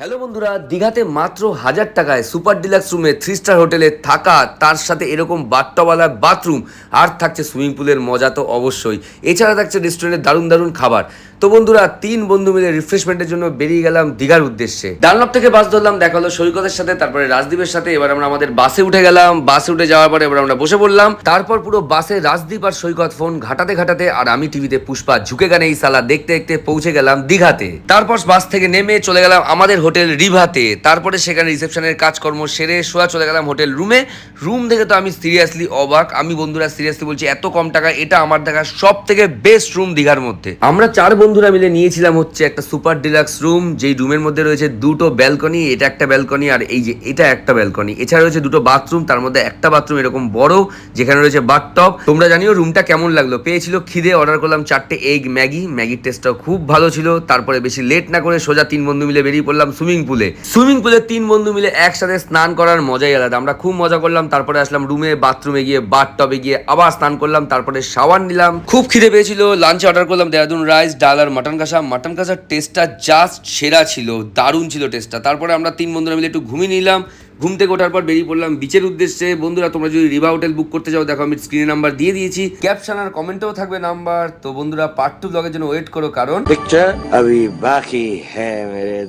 Hello বন্ধুরা, দীঘাতে মাত্র হাজার টাকায় সুপার ডিলাক্স রুমে থ্রি স্টার হোটেলে থাকা, তার সাথে এরকম বাট্টাওয়ালা বাথরুম আর থাকছে সুইমিং পুলের মজা তো অবশ্যই। এছাড়া থাকছে রেস্টুরেন্টের দারুণ দারুণ খাবার। তো বন্ধুরা, তিন বন্ধু মিলে রিফ্রেশমেন্টের জন্য বেরিয়ে গেলাম দীঘার উদ্দেশ্যে। ডানলপ থেকে বাস ধরলাম, দেখা হলো সৈকতের সাথে, তারপরে রাজদ্বীপের সাথে, এবার আমরা আমাদের বাসে উঠে গেলাম। বাসে উঠে যাওয়ার পরে এবার আমরা বসে পড়লাম। তারপর পুরো বাসে রাজদ্বীপ আর সৈকত ফোন ঘাটাতে ঘাটাতে, আর আমি টিভিতে পুষ্পা ঝুঁকে গানে এই সালা দেখতে দেখতে পৌঁছে গেলাম দীঘাতে। তারপর বাস থেকে নেমে চলে গেলাম আমাদের হোটেল রিভাতে। তারপরে সেখানে রিসেপশনের কাজকর্ম সেরে সোয়া চলে গেলাম হোটেল রুমে। রুম থেকে তো আমি সিরিয়াসলি অবাক। আমি বন্ধুরা সিরিয়াসলি বলছি, এত কম টাকা, এটা আমার দেখা সব থেকে বেস্ট রুম দীঘার মধ্যে। আমরা চার বন্ধুরা মিলে নিয়েছিলাম হচ্ছে একটা সুপার ডিলাক্স রুম, যেই রুমের মধ্যে রয়েছে দুটো ব্যালকনি, এটা একটা ব্যালকনি আর এই যে এটা একটা ব্যালকনি। এছাড়া রয়েছে দুটো বাথরুম, তার মধ্যে একটা বাথরুম এরকম বড়, যেখানে রয়েছে বাথটব। তোমরা জানিও রুমটা কেমন লাগল? পেয়েছিল খিদে অর্ডার করলাম চারটে এগ ম্যাগি। ম্যাগির টেস্টটাও খুব ভালো ছিল। তারপরে বেশি লেট না করে সোজা তিন বন্ধু মিলে বেরিয়ে পড়লাম সুইমিং পুলে সুইমিং পুলে তিন বন্ধু মিলে একসাথে স্নান করার মজাই আলাদা। আমরা খুব মজা করলাম, তারপরে আসলাম রুমে বাথরুমে গিয়ে বাথ টবে গিয়ে আবার স্নান করলাম, তারপরে শাওয়ার নিলাম। খুব খিদে পেয়েছিল লাঞ্চে অর্ডার করলাম দেহরাদুন রাইস ডাল আর মাটন কষা। মাটন কষার টেস্টটা জাস্ট সেরা ছিল, দারুণ ছিল টেস্টটা তারপরে আমরা তিন বন্ধুরা মিলে একটু ঘুমিয়ে নিলাম। ঘুম থেকে ওঠার পর বেরিয়ে পড়লাম বিচের উদ্দেশ্যে। বন্ধুরা, তোমরা যদি রিভা হোটেল বুক করতে চাও, দেখো আমি স্ক্রিনে নাম্বার দিয়ে দিয়েছি। ক্যাপশন আর কমেন্টেও থাকবে নাম্বার তো বন্ধুরা পার্ট টু ব্লগের জন্য ওয়েট করো, কারণ আমি বাকি হ্যাঁ মেরে